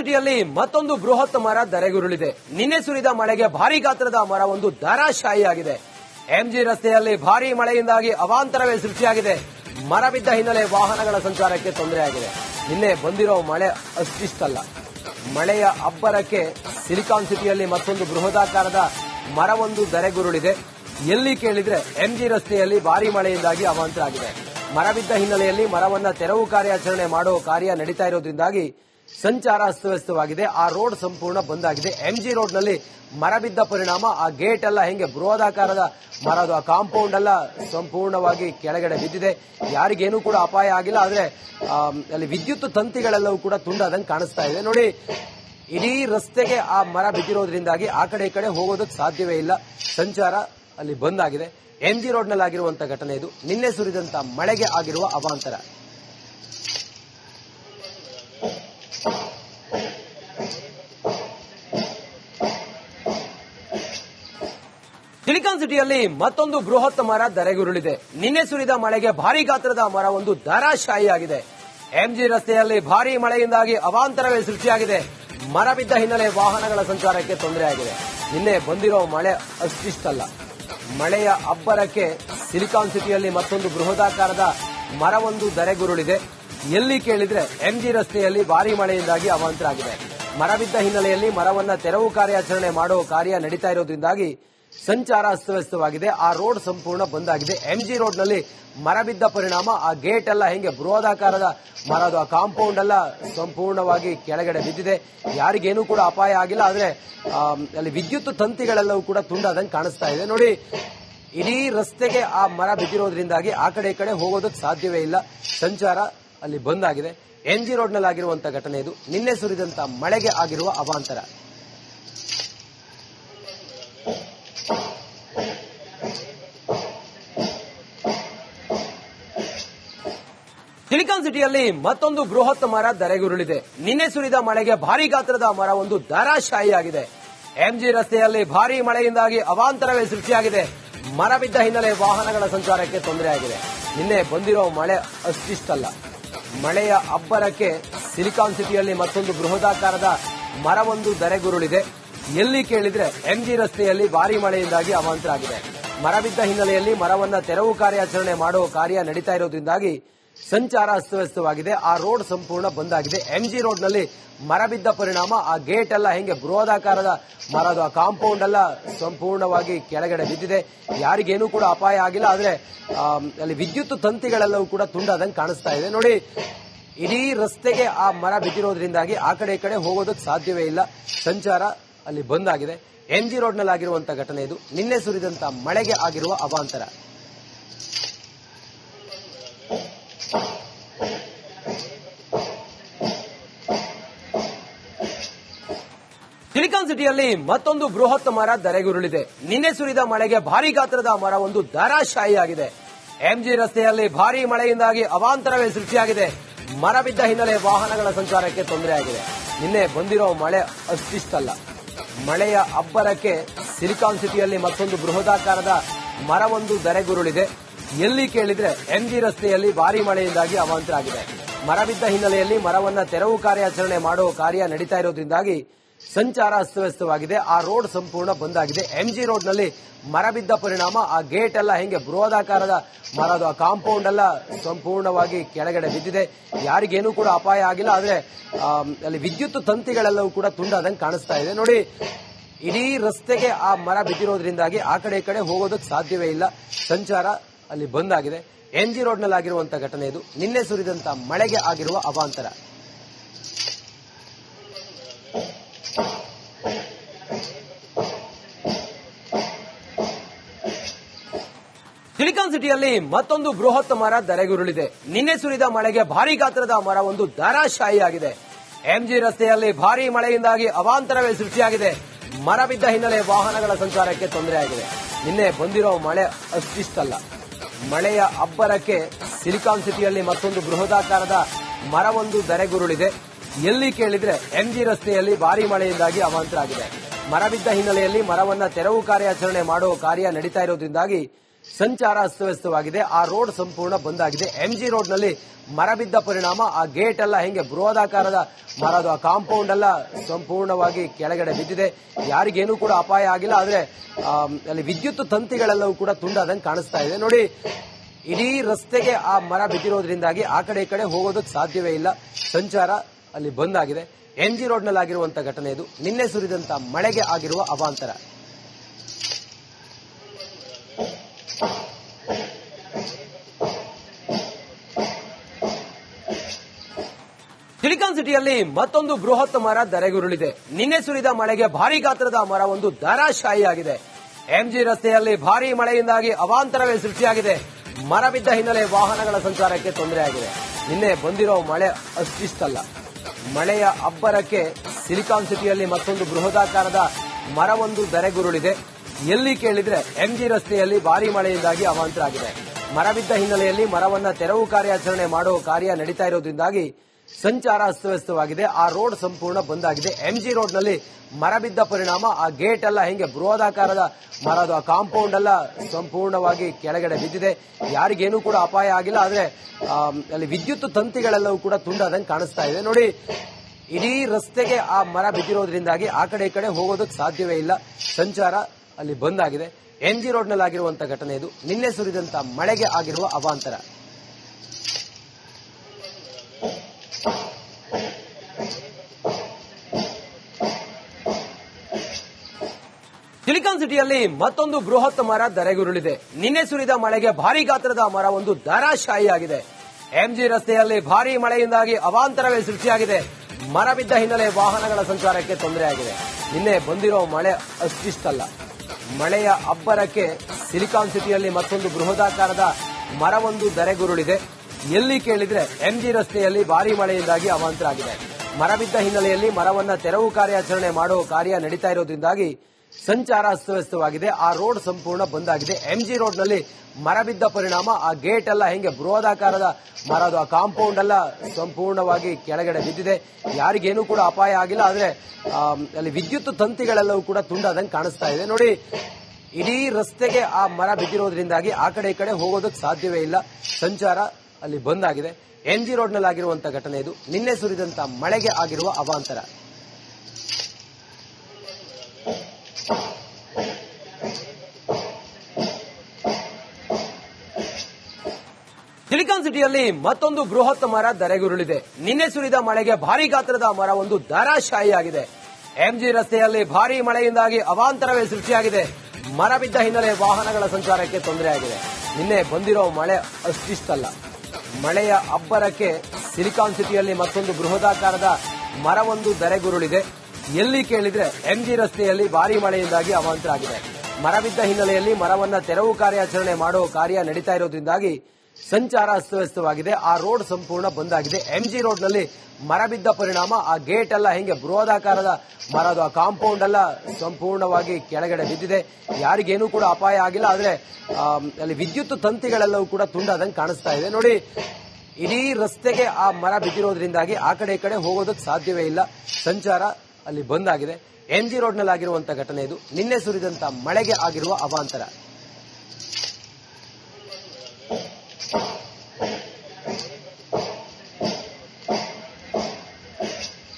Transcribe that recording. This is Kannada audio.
ಸಿಟಿಯಲ್ಲಿ ಮತ್ತೊಂದು ಬೃಹತ್ ಮರ ಧರೆಗುರುಳಿದೆ. ನಿನ್ನೆ ಸುರಿದ ಮಳೆಗೆ ಭಾರಿ ಗಾತ್ರದ ಮರ ಒಂದು ಧರಾಶಾಹಿಯಾಗಿದೆ ಎಂಜಿ ರಸ್ತೆಯಲ್ಲಿ ಭಾರಿ ಮಳೆಯಿಂದಾಗಿ ಅವಾಂತರವೇ ಸೃಷ್ಟಿಯಾಗಿದೆ. ಮರ ಬಿದ್ದ ಹಿನ್ನೆಲೆ ವಾಹನಗಳ ಸಂಚಾರಕ್ಕೆ ತೊಂದರೆಯಾಗಿದೆ ನಿನ್ನೆ ಬಂದಿರೋ ಮಳೆ ಅಷ್ಟಿಷ್ಟಲ್ಲ. ಮಳೆಯ ಅಬ್ಬರಕ್ಕೆ ಸಿಲಿಕಾನ್ ಸಿಟಿಯಲ್ಲಿ ಮತ್ತೊಂದು ಬೃಹದಾಕಾರದ ಮರವೊಂದು ಧರೆಗುರುಳಿದೆ. ಎಲ್ಲಿ ಕೇಳಿದ್ರೆ ಎಂಜಿ ರಸ್ತೆಯಲ್ಲಿ ಭಾರಿ ಮಳೆಯಿಂದಾಗಿ ಅವಾಂತರ ಆಗಿದೆ. ಮರ ಬಿದ್ದ ಹಿನ್ನೆಲೆಯಲ್ಲಿ ಮರವನ್ನ ತೆರವು ಕಾರ್ಯಾಚರಣೆ ಮಾಡೋ ಕಾರ್ಯ ನಡೀತಾ ಇರೋದ್ರಿಂದಾಗಿ ಸಂಚಾರ ಅಸ್ತವ್ಯಸ್ತವಾಗಿದೆ. ಆ ರೋಡ್ ಸಂಪೂರ್ಣ ಬಂದ್ ಆಗಿದೆ. ಎಂಜಿ ರೋಡ್ನಲ್ಲಿ ಮರ ಬಿದ್ದ ಪರಿಣಾಮ, ಆ ಗೇಟ್ ಎಲ್ಲ ಹೆಂಗೆ ಬೃಹದಾಕಾರದ ಮರದು ಆ ಕಾಂಪೌಂಡ್ ಎಲ್ಲ ಸಂಪೂರ್ಣವಾಗಿ ಕೆಳಗಡೆ ಬಿದ್ದಿದೆ. ಯಾರಿಗೇನೂ ಕೂಡ ಅಪಾಯ ಆಗಿಲ್ಲ, ಆದ್ರೆ ಅಲ್ಲಿ ವಿದ್ಯುತ್ ತಂತಿಗಳೆಲ್ಲವೂ ಕೂಡ ತುಂಡಾದಂಗೆ ಕಾಣಿಸ್ತಾ ಇದೆ. ನೋಡಿ, ಇಡೀ ರಸ್ತೆಗೆ ಆ ಮರ ಬಿದ್ದಿರೋದ್ರಿಂದಾಗಿ ಆ ಕಡೆ ಈ ಕಡೆ ಹೋಗೋದಕ್ಕೆ ಸಾಧ್ಯವೇ ಇಲ್ಲ. ಸಂಚಾರ ಅಲ್ಲಿ ಬಂದ್ ಆಗಿದೆ. ಎಂ ಜಿ ರೋಡ್ ರೋಡ್ನಲ್ಲಿ ಆಗಿರುವಂತಹ ಘಟನೆ ಇದು. ನಿನ್ನೆ ಸುರಿದಂತ ಮಳೆಗೆ ಆಗಿರುವ ಅವಾಂತರ. ಸಿಲಿಕಾನ್ ಸಿಟಿಯಲ್ಲಿ ಮತ್ತೊಂದು ಬೃಹತ್ ಮರ ಧರೆಗುರುಳಿದೆ. ನಿನ್ನೆ ಸುರಿದ ಮಳೆಗೆ ಭಾರಿ ಗಾತ್ರದ ಮರ ಒಂದು ಧರಾಶಾಹಿಯಾಗಿದೆ. ಎಂಜಿ ರಸ್ತೆಯಲ್ಲಿ ಭಾರಿ ಮಳೆಯಿಂದಾಗಿ ಅವಾಂತರವೇ ಸೃಷ್ಟಿಯಾಗಿದೆ. ಮರ ಬಿದ್ದ ಹಿನ್ನೆಲೆ ವಾಹನಗಳ ಸಂಚಾರಕ್ಕೆ ತೊಂದರೆಯಾಗಿದೆ ನಿನ್ನೆ ಬಂದಿರೋ ಮಳೆ ಅಷ್ಟಿಷ್ಟಲ್ಲ. ಮಳೆಯ ಅಬ್ಬರಕ್ಕೆ ಸಿಲಿಕಾನ್ ಸಿಟಿಯಲ್ಲಿ ಮತ್ತೊಂದು ಬೃಹದಾಕಾರದ ಮರವೊಂದು ಧರೆಗುರುಳಿದೆ. ಎಲ್ಲಿ ಕೇಳಿದ್ರೆ ಎಂಜಿ ರಸ್ತೆಯಲ್ಲಿ ಭಾರಿ ಮಳೆಯಿಂದಾಗಿ ಅವಾಂತರ ಆಗಿದೆ. ಮರ ಬಿದ್ದ ಹಿನ್ನೆಲೆಯಲ್ಲಿ ಮರವನ್ನ ತೆರವು ಕಾರ್ಯಾಚರಣೆ ಮಾಡೋ ಕಾರ್ಯ ನಡೀತಾ ಇರೋದ್ರಿಂದಾಗಿ ಸಂಚಾರ ಅಸ್ತವ್ಯಸ್ತವಾಗಿದೆ. ಆ ರೋಡ್ ಸಂಪೂರ್ಣ ಬಂದ್ ಆಗಿದೆ ಎಂಜಿ ರೋಡ್ನಲ್ಲಿ ಮರ ಬಿದ್ದ ಪರಿಣಾಮ, ಆ ಗೇಟ್ ಎಲ್ಲ ಹೆಂಗೆ ಬೃಹದಾಕಾರದ ಮರದು ಆ ಕಾಂಪೌಂಡ್ ಎಲ್ಲ ಸಂಪೂರ್ಣವಾಗಿ ಕೆಳಗಡೆ ಬಿದ್ದಿದೆ. ಯಾರಿಗೇನೂ ಕೂಡ ಅಪಾಯ ಆಗಿಲ್ಲ, ಆದ್ರೆ ಅಲ್ಲಿ ವಿದ್ಯುತ್ ತಂತಿಗಳೆಲ್ಲವೂ ಕೂಡ ತುಂಡಾದಂಗೆ ಕಾಣಿಸ್ತಾ ಇದೆ. ನೋಡಿ, ಇಡೀ ರಸ್ತೆಗೆ ಆ ಮರ ಬಿದ್ದಿರೋದ್ರಿಂದಾಗಿ ಆ ಕಡೆ ಈ ಕಡೆ ಹೋಗೋದಕ್ಕೆ ಸಾಧ್ಯವೇ ಇಲ್ಲ. ಸಂಚಾರ ಅಲ್ಲಿ ಬಂದ್ ಆಗಿದೆ ಎಂಜಿ ರೋಡ್ನಲ್ಲಿ ಆಗಿರುವಂತಹ ಘಟನೆ ಇದು. ನಿನ್ನೆ ಸುರಿದಂತ ಮಳೆಗೆ ಆಗಿರುವ ಅವಾಂತರ. ಸಿಲಿಕಾನ್ ಸಿಟಿಯಲ್ಲಿ ಮತ್ತೊಂದು ಬೃಹತ್ ಮರ ಧರೆಗುರುಳಿದೆ. ನಿನ್ನೆ ಸುರಿದ ಮಳೆಗೆ ಭಾರಿ ಗಾತ್ರದ ಮರ ಒಂದು ಧರಾಶಾಹಿಯಾಗಿದೆ. ಎಂಜಿ ರಸ್ತೆಯಲ್ಲಿ ಭಾರಿ ಮಳೆಯಿಂದಾಗಿ ಅವಾಂತರವೇ ಸೃಷ್ಟಿಯಾಗಿದೆ. ಮರ ಬಿದ್ದ ಹಿನ್ನೆಲೆ ವಾಹನಗಳ ಸಂಚಾರಕ್ಕೆ ತೊಂದರೆಯಾಗಿದೆ ನಿನ್ನೆ ಬಂದಿರೋ ಮಳೆ ಅಷ್ಟಿಷ್ಟಲ್ಲ. ಮಳೆಯ ಅಬ್ಬರಕ್ಕೆ ಸಿಲಿಕಾನ್ ಸಿಟಿಯಲ್ಲಿ ಮತ್ತೊಂದು ಬೃಹದಾಕಾರದ ಮರವೊಂದು ಧರೆಗುರುಳಿದೆ. ಎಲ್ಲಿ ಕೇಳಿದ್ರೆ ಎಂಜಿ ರಸ್ತೆಯಲ್ಲಿ ಭಾರಿ ಮಳೆಯಿಂದಾಗಿ ಅವಾಂತರ ಆಗಿದೆ. ಮರ ಬಿದ್ದ ಹಿನ್ನೆಲೆಯಲ್ಲಿ ಮರವನ್ನ ತೆರವು ಕಾರ್ಯಾಚರಣೆ ಮಾಡುವ ಕಾರ್ಯ ನಡೀತಾ ಇರೋದ್ರಿಂದಾಗಿ ಸಂಚಾರ ಅಸ್ತವ್ಯಸ್ತವಾಗಿದೆ. ಆ ರೋಡ್ ಸಂಪೂರ್ಣ ಬಂದ್ ಆಗಿದೆ. ಎಂಜಿ ರೋಡ್ನಲ್ಲಿ ಮರ ಬಿದ್ದ ಪರಿಣಾಮ, ಆ ಗೇಟ್ ಎಲ್ಲ ಹೆಂಗೆ ಬೃಹದಾಕಾರದ ಮರದ ಕಾಂಪೌಂಡ್ ಎಲ್ಲ ಸಂಪೂರ್ಣವಾಗಿ ಕೆಳಗಡೆ ಬಿದ್ದಿದೆ. ಯಾರಿಗೇನೂ ಕೂಡ ಅಪಾಯ ಆಗಿಲ್ಲ, ಆದ್ರೆ ಅಲ್ಲಿ ವಿದ್ಯುತ್ ತಂತಿಗಳೆಲ್ಲವೂ ಕೂಡ ತುಂಡಾದಂಗೆ ಕಾಣಿಸ್ತಾ ಇದೆ. ನೋಡಿ, ಇಡೀ ರಸ್ತೆಗೆ ಆ ಮರ ಬಿದ್ದಿರೋದ್ರಿಂದಾಗಿ ಆ ಕಡೆ ಈ ಕಡೆ ಹೋಗೋದಕ್ಕೆ ಸಾಧ್ಯವೇ ಇಲ್ಲ. ಸಂಚಾರ ಅಲ್ಲಿ ಬಂದ್ ಆಗಿದೆ. ರೋಡ್ನಲ್ಲಿ ಆಗಿರುವಂತಹ ಘಟನೆ ಇದು. ನಿನ್ನೆ ಸುರಿದಂತ ಮಳೆಗೆ ಆಗಿರುವ ಅವಾಂತರ. ಸಿಲಿಕಾನ್ ಸಿಟಿಯಲ್ಲಿ ಮತ್ತೊಂದು ಬೃಹತ್ ಮರ ಧರೆಗುರುಳಿದೆ. ನಿನ್ನೆ ಸುರಿದ ಮಳೆಗೆ ಭಾರಿ ಗಾತ್ರದ ಮರ ಒಂದು ಧರಾಶಾಹಿಯಾಗಿದೆ ಎಂಜಿ ರಸ್ತೆಯಲ್ಲಿ ಭಾರಿ ಮಳೆಯಿಂದಾಗಿ ಅವಾಂತರವೇ ಸೃಷ್ಟಿಯಾಗಿದೆ. ಮರ ಬಿದ್ದ ಹಿನ್ನೆಲೆ ವಾಹನಗಳ ಸಂಚಾರಕ್ಕೆ ತೊಂದರೆಯಾಗಿದೆ ನಿನ್ನೆ ಬಂದಿರೋ ಮಳೆ ಅಷ್ಟಿಷ್ಟಲ್ಲ ಮಳೆಯ ಅಬ್ಬರಕ್ಕೆ ಸಿಲಿಕಾನ್ ಸಿಟಿಯಲ್ಲಿ ಮತ್ತೊಂದು ಬೃಹದಾಕಾರದ ಮರವೊಂದು ಧರೆಗುರುಳಿದೆ. ಎಲ್ಲಿ ಕೇಳಿದ್ರೆ ಎಂಜಿ ರಸ್ತೆಯಲ್ಲಿ ಭಾರಿ ಮಳೆಯಿಂದಾಗಿ ಅವಾಂತರ ಆಗಿದೆ. ಮರ ಬಿದ್ದ ಹಿನ್ನೆಲೆಯಲ್ಲಿ ಮರವನ್ನ ತೆರವು ಕಾರ್ಯಾಚರಣೆ ಮಾಡೋ ಕಾರ್ಯ ನಡೀತಾ ಇರೋದ್ರಿಂದಾಗಿ ಸಂಚಾರ ಅಸ್ತವ್ಯಸ್ತವಾಗಿದೆ. ಆ ರೋಡ್ ಸಂಪೂರ್ಣ ಬಂದ್ ಆಗಿದೆ ಎಂಜಿ ರೋಡ್ನಲ್ಲಿ ಮರ ಬಿದ್ದ ಪರಿಣಾಮ, ಆ ಗೇಟ್ ಎಲ್ಲ ಹೆಂಗೆ ಬೃಹದಾಕಾರದ ಮರದು ಆ ಕಾಂಪೌಂಡ್ ಎಲ್ಲ ಸಂಪೂರ್ಣವಾಗಿ ಕೆಳಗಡೆ ಬಿದ್ದಿದೆ. ಯಾರಿಗೇನು ಕೂಡ ಅಪಾಯ ಆಗಿಲ್ಲ, ಆದ್ರೆ ಅಲ್ಲಿ ವಿದ್ಯುತ್ ತಂತಿಗಳೆಲ್ಲವೂ ಕೂಡ ತುಂಡಾದಂಗೆ ಕಾಣಿಸ್ತಾ ಇದೆ. ನೋಡಿ, ಇಡೀ ರಸ್ತೆಗೆ ಆ ಮರ ಬಿದ್ದಿರೋದ್ರಿಂದಾಗಿ ಆ ಕಡೆ ಈ ಕಡೆ ಹೋಗೋದಕ್ಕೆ ಸಾಧ್ಯವೇ ಇಲ್ಲ. ಸಂಚಾರ ಅಲ್ಲಿ ಬಂದ್ ಆಗಿದೆ ಎಂಜಿ ರೋಡ್ನಲ್ಲಿ ಆಗಿರುವಂತಹ ಘಟನೆ ಇದು. ನಿನ್ನೆ ಸುರಿದಂತ ಮಳೆಗೆ ಆಗಿರುವ ಅವಾಂತರ. ಸಿಲಿಕಾನ್ ಸಿಟಿಯಲ್ಲಿ ಮತ್ತೊಂದು ಬೃಹತ್ ಮರ ಧರೆಗುರುಳಿದೆ. ನಿನ್ನೆ ಸುರಿದ ಮಳೆಗೆ ಭಾರಿ ಗಾತ್ರದ ಮರ ಒಂದು ಧಾರಾಶಾಹಿಯಾಗಿದೆ. ಎಂಜಿ ರಸ್ತೆಯಲ್ಲಿ ಭಾರಿ ಮಳೆಯಿಂದಾಗಿ ಅವಾಂತರವೇ ಸೃಷ್ಟಿಯಾಗಿದೆ. ಮರ ಬಿದ್ದ ಹಿನ್ನೆಲೆ ವಾಹನಗಳ ಸಂಚಾರಕ್ಕೆ ತೊಂದರೆಯಾಗಿದೆ ನಿನ್ನೆ ಬಂದಿರೋ ಮಳೆ ಅಷ್ಟಿಷ್ಟಲ್ಲ. ಮಳೆಯ ಅಬ್ಬರಕ್ಕೆ ಸಿಲಿಕಾನ್ ಸಿಟಿಯಲ್ಲಿ ಮತ್ತೊಂದು ಬೃಹದಾಕಾರದ ಮರವೊಂದು ಧರೆಗುರುಳಿದೆ. ಎಲ್ಲಿ ಕೇಳಿದ್ರೆ ಎಂಜಿ ರಸ್ತೆಯಲ್ಲಿ ಭಾರಿ ಮಳೆಯಿಂದಾಗಿ ಅವಾಂತರ ಆಗಿದೆ. ಮರ ಬಿದ್ದ ಹಿನ್ನೆಲೆಯಲ್ಲಿ ಮರವನ್ನ ತೆರವು ಕಾರ್ಯಾಚರಣೆ ಮಾಡೋ ಕಾರ್ಯ ನಡೀತಾ ಇರೋದ್ರಿಂದಾಗಿ ಸಂಚಾರ ಅಸ್ತವ್ಯಸ್ತವಾಗಿದೆ. ಆ ರೋಡ್ ಸಂಪೂರ್ಣ ಬಂದ್ ಆಗಿದೆ ಎಂಜಿ ರೋಡ್ನಲ್ಲಿ ಮರ ಬಿದ್ದ ಪರಿಣಾಮ, ಆ ಗೇಟ್ ಎಲ್ಲ ಹೆಂಗೆ ಬೃಹದಾಕಾರದ ಮರದ ಆ ಕಾಂಪೌಂಡ್ ಎಲ್ಲ ಸಂಪೂರ್ಣವಾಗಿ ಕೆಳಗಡೆ ಬಿದ್ದಿದೆ. ಯಾರಿಗೇನೂ ಕೂಡ ಅಪಾಯ ಆಗಿಲ್ಲ, ಆದ್ರೆ ಅಲ್ಲಿ ವಿದ್ಯುತ್ ತಂತಿಗಳೆಲ್ಲವೂ ಕೂಡ ತುಂಡಾದಂಗೆ ಕಾಣಿಸ್ತಾ ಇದೆ. ನೋಡಿ, ಇಡೀ ರಸ್ತೆಗೆ ಆ ಮರ ಬಿದ್ದಿರೋದ್ರಿಂದಾಗಿ ಆ ಕಡೆ ಈ ಕಡೆ ಹೋಗೋದಕ್ಕೆ ಸಾಧ್ಯವೇ ಇಲ್ಲ. ಸಂಚಾರ ಅಲ್ಲಿ ಬಂದ್ ಆಗಿದೆ ಎಂ ಜಿ ರೋಡ್ನಲ್ಲಿ ಆಗಿರುವಂತಹ ಘಟನೆ ಇದು. ನಿನ್ನೆ ಸುರಿದಂತ ಮಳೆಗೆ ಆಗಿರುವ ಅವಾಂತರ. ಸಿಲಿಕಾನ್ ಸಿಟಿಯಲ್ಲಿ ಮತ್ತೊಂದು ಬೃಹತ್ ಮರ ಧರೆಗುರುಳಿದೆ. ನಿನ್ನೆ ಸುರಿದ ಮಳೆಗೆ ಭಾರಿ ಗಾತ್ರದ ಮರ ಒಂದು ಧರಾಶಾಹಿಯಾಗಿದೆ ಎಂಜಿ ರಸ್ತೆಯಲ್ಲಿ ಭಾರಿ ಮಳೆಯಿಂದಾಗಿ ಅವಾಂತರವೇ ಸೃಷ್ಟಿಯಾಗಿದೆ. ಮರ ಬಿದ್ದ ಹಿನ್ನೆಲೆ ವಾಹನಗಳ ಸಂಚಾರಕ್ಕೆ ತೊಂದರೆಯಾಗಿದೆ ನಿನ್ನೆ ಬಂದಿರೋ ಮಳೆ ಅಷ್ಟಿಷ್ಟಲ್ಲ. ಮಳೆಯ ಅಬ್ಬರಕ್ಕೆ ಸಿಲಿಕಾನ್ ಸಿಟಿಯಲ್ಲಿ ಮತ್ತೊಂದು ಬೃಹದಾಕಾರದ ಮರವೊಂದು ಧರೆಗುರುಳಿದೆ. ಎಲ್ಲಿ ಕೇಳಿದ್ರೆ ಎಂಜಿ ರಸ್ತೆಯಲ್ಲಿ ಭಾರಿ ಮಳೆಯಿಂದಾಗಿ ಅವಾಂತರ ಆಗಿದೆ. ಮರ ಬಿದ್ದ ಹಿನ್ನೆಲೆಯಲ್ಲಿ ಮರವನ್ನ ತೆರವು ಕಾರ್ಯಾಚರಣೆ ಮಾಡೋ ಕಾರ್ಯ ನಡೀತಾ ಇರೋದ್ರಿಂದಾಗಿ ಸಂಚಾರ ಅಸ್ತವ್ಯಸ್ತವಾಗಿದೆ. ಆ ರೋಡ್ ಸಂಪೂರ್ಣ ಬಂದ್ ಆಗಿದೆ ಎಂಜಿ ರೋಡ್ನಲ್ಲಿ ಮರ ಬಿದ್ದ ಪರಿಣಾಮ, ಆ ಗೇಟ್ ಎಲ್ಲ ಹೆಂಗೆ ಬೃಹದಾಕಾರದ ಮರದ ಆ ಕಾಂಪೌಂಡ್ ಎಲ್ಲ ಸಂಪೂರ್ಣವಾಗಿ ಕೆಳಗಡೆ ಬಿದ್ದಿದೆ. ಯಾರಿಗೇನು ಕೂಡ ಅಪಾಯ ಆಗಿಲ್ಲ, ಆದ್ರೆ ಅಲ್ಲಿ ವಿದ್ಯುತ್ ತಂತಿಗಳೆಲ್ಲವೂ ಕೂಡ ತುಂಡಾದಂಗೆ ಕಾಣಿಸ್ತಾ ಇದೆ. ನೋಡಿ, ಇಡೀ ರಸ್ತೆಗೆ ಆ ಮರ ಬಿದ್ದಿರೋದ್ರಿಂದಾಗಿ ಆ ಕಡೆ ಈ ಕಡೆ ಹೋಗೋದಕ್ಕೆ ಸಾಧ್ಯವೇ ಇಲ್ಲ. ಸಂಚಾರ ಅಲ್ಲಿ ಬಂದ್ ಆಗಿದೆ ಎಂ ಜಿ ರೋಡ್ನಲ್ಲಿ ಆಗಿರುವಂತಹ ಘಟನೆ ಇದು. ನಿನ್ನೆ ಸುರಿದಂತ ಮಳೆಗೆ ಆಗಿರುವ ಅವಾಂತರ. ಸಿಲಿಕಾನ್ ಸಿಟಿಯಲ್ಲಿ ಮತ್ತೊಂದು ಬೃಹತ್ ಮರ ಧರೆಗುರುಳಿದೆ. ನಿನ್ನೆ ಸುರಿದ ಮಳೆಗೆ ಭಾರಿ ಗಾತ್ರದ ಮರ ಒಂದು ಧರಾಶಾಹಿಯಾಗಿದೆ. ಎಂಜಿ ರಸ್ತೆಯಲ್ಲಿ ಭಾರಿ ಮಳೆಯಿಂದಾಗಿ ಅವಾಂತರವೇ ಸೃಷ್ಟಿಯಾಗಿದೆ. ಮರ ಬಿದ್ದ ಹಿನ್ನೆಲೆ ವಾಹನಗಳ ಸಂಚಾರಕ್ಕೆ ತೊಂದರೆಯಾಗಿದೆ ನಿನ್ನೆ ಬಂದಿರೋ ಮಳೆ ಅಷ್ಟಿಷ್ಟಲ್ಲ. ಮಳೆಯ ಅಬ್ಬರಕ್ಕೆ ಸಿಲಿಕಾನ್ ಸಿಟಿಯಲ್ಲಿ ಮತ್ತೊಂದು ಬೃಹದಾಕಾರದ ಮರವೊಂದು ಧರೆಗುರುಳಿದೆ. ಎಲ್ಲಿ ಕೇಳಿದ್ರೆ ಎಂಜಿ ರಸ್ತೆಯಲ್ಲಿ ಭಾರಿ ಮಳೆಯಿಂದಾಗಿ ಅವಾಂತರ ಆಗಿದೆ. ಮರ ಬಿದ್ದ ಹಿನ್ನೆಲೆಯಲ್ಲಿ ಮರವನ್ನ ತೆರವು ಕಾರ್ಯಾಚರಣೆ ಮಾಡೋ ಕಾರ್ಯ ನಡೀತಾ ಇರೋದ್ರಿಂದಾಗಿ ಸಂಚಾರ ಅಸ್ತವ್ಯಸ್ತವಾಗಿದೆ. ಆ ರೋಡ್ ಸಂಪೂರ್ಣ ಬಂದ್ ಆಗಿದೆ ಎಂಜಿ ರೋಡ್ನಲ್ಲಿ ಮರ ಬಿದ್ದ ಪರಿಣಾಮ, ಆ ಗೇಟ್ ಎಲ್ಲ ಹೆಂಗೆ ಬೃಹದಾಕಾರದ ಅದು, ಆ ಕಾಂಪೌಂಡ್ ಎಲ್ಲ ಸಂಪೂರ್ಣವಾಗಿ ಕೆಳಗಡೆ ಬಿದ್ದಿದೆ. ಯಾರಿಗೇನು ಕೂಡ ಅಪಾಯ ಆಗಿಲ್ಲ, ಆದ್ರೆ ಅಲ್ಲಿ ವಿದ್ಯುತ್ ತಂತಿಗಳೆಲ್ಲವೂ ಕೂಡ ತುಂಡಾದಂಗೆ ಕಾಣಿಸ್ತಾ ಇದೆ. ನೋಡಿ, ಇಡೀ ರಸ್ತೆಗೆ ಆ ಮರ ಬಿದ್ದಿರೋದ್ರಿಂದಾಗಿ ಆ ಕಡೆ ಈ ಕಡೆ ಹೋಗೋದಕ್ಕೆ ಸಾಧ್ಯವೇ ಇಲ್ಲ. ಸಂಚಾರ ಅಲ್ಲಿ ಬಂದ್ ಆಗಿದೆ ಎಂ ಜಿ ರೋಡ್ನಲ್ಲಿ ಆಗಿರುವಂತಹ ಘಟನೆ ಇದು. ನಿನ್ನೆ ಸುರಿದಂತ ಮಳೆಗೆ ಆಗಿರುವ ಅವಾಂತರ. ಸಿಲಿಕಾನ್ ಸಿಟಿಯಲ್ಲಿ ಮತ್ತೊಂದು ಬೃಹತ್ ಮರ ಧರೆಗುರುಳಿದೆ. ನಿನ್ನೆ ಸುರಿದ ಮಳೆಗೆ ಭಾರಿ ಗಾತ್ರದ ಮರ ಒಂದು ಧರಾಶಾಹಿಯಾಗಿದೆ. ಎಂಜಿ ರಸ್ತೆಯಲ್ಲಿ ಭಾರಿ ಮಳೆಯಿಂದಾಗಿ ಅವಾಂತರವೇ ಸೃಷ್ಟಿಯಾಗಿದೆ. ಮರ ಬಿದ್ದ ಹಿನ್ನೆಲೆ ವಾಹನಗಳ ಸಂಚಾರಕ್ಕೆ ತೊಂದರೆಯಾಗಿದೆ. ನಿನ್ನೆ ಬಂದಿರೋ ಮಳೆ ಅಷ್ಟಿಷ್ಟಲ್ಲ. ಮಳೆಯ ಅಬ್ಬರಕ್ಕೆ ಸಿಲಿಕಾನ್ ಸಿಟಿಯಲ್ಲಿ ಮತ್ತೊಂದು ಬೃಹದಾಕಾರದ ಮರವೊಂದು ಧರೆಗುರುಳಿದೆ. ಎಲ್ಲಿ ಕೇಳಿದ್ರೆ ಎಂಜಿ ರಸ್ತೆಯಲ್ಲಿ ಭಾರಿ ಮಳೆಯಿಂದಾಗಿ ಅವಾಂತರ ಆಗಿದೆ ಮರ ಬಿದ್ದ ಹಿನ್ನೆಲೆಯಲ್ಲಿ ಮರವನ್ನ ತೆರವು ಕಾರ್ಯಾಚರಣೆ ಮಾಡೋ ಕಾರ್ಯ ನಡೀತಾ ಇರೋದ್ರಿಂದಾಗಿ ಸಂಚಾರ ಅಸ್ತವ್ಯಸ್ತವಾಗಿದೆ. ಆ ರೋಡ್ ಸಂಪೂರ್ಣ ಬಂದ್ ಆಗಿದೆ. ಎಂಜಿ ರೋಡ್ನಲ್ಲಿ ಮರ ಬಿದ್ದ ಪರಿಣಾಮ. ಆ ಗೇಟ್ ಎಲ್ಲ ಹೆಂಗೆ ಬೃಹದಾಕಾರದ ಮರದ ಆ ಕಾಂಪೌಂಡ್ ಎಲ್ಲ ಸಂಪೂರ್ಣವಾಗಿ ಕೆಳಗಡೆ ಬಿದ್ದಿದೆ. ಯಾರಿಗೇನೂ ಕೂಡ ಅಪಾಯ ಆಗಿಲ್ಲ. ಆದ್ರೆ ಅಲ್ಲಿ ವಿದ್ಯುತ್ ತಂತಿಗಳೆಲ್ಲವೂ ಕೂಡ ತುಂಡಾದಂಗೆ ಕಾಣಿಸ್ತಾ ಇದೆ. ನೋಡಿ, ಇಡೀ ರಸ್ತೆಗೆ ಆ ಮರ ಬಿದ್ದಿರೋದ್ರಿಂದಾಗಿ ಆ ಕಡೆ ಈ ಕಡೆ ಹೋಗೋದಕ್ಕೆ ಸಾಧ್ಯವೇ ಇಲ್ಲ. ಸಂಚಾರ ಅಲ್ಲಿ ಬಂದ್ ಆಗಿದೆ. ಎಂ ಜಿ ರೋಡ್ನಲ್ಲಿ ಆಗಿರುವಂತಹ ಘಟನೆ ಇದು. ನಿನ್ನೆ ಸುರಿದಂತ ಮಳೆಗೆ ಆಗಿರುವ ಅವಾಂತರ.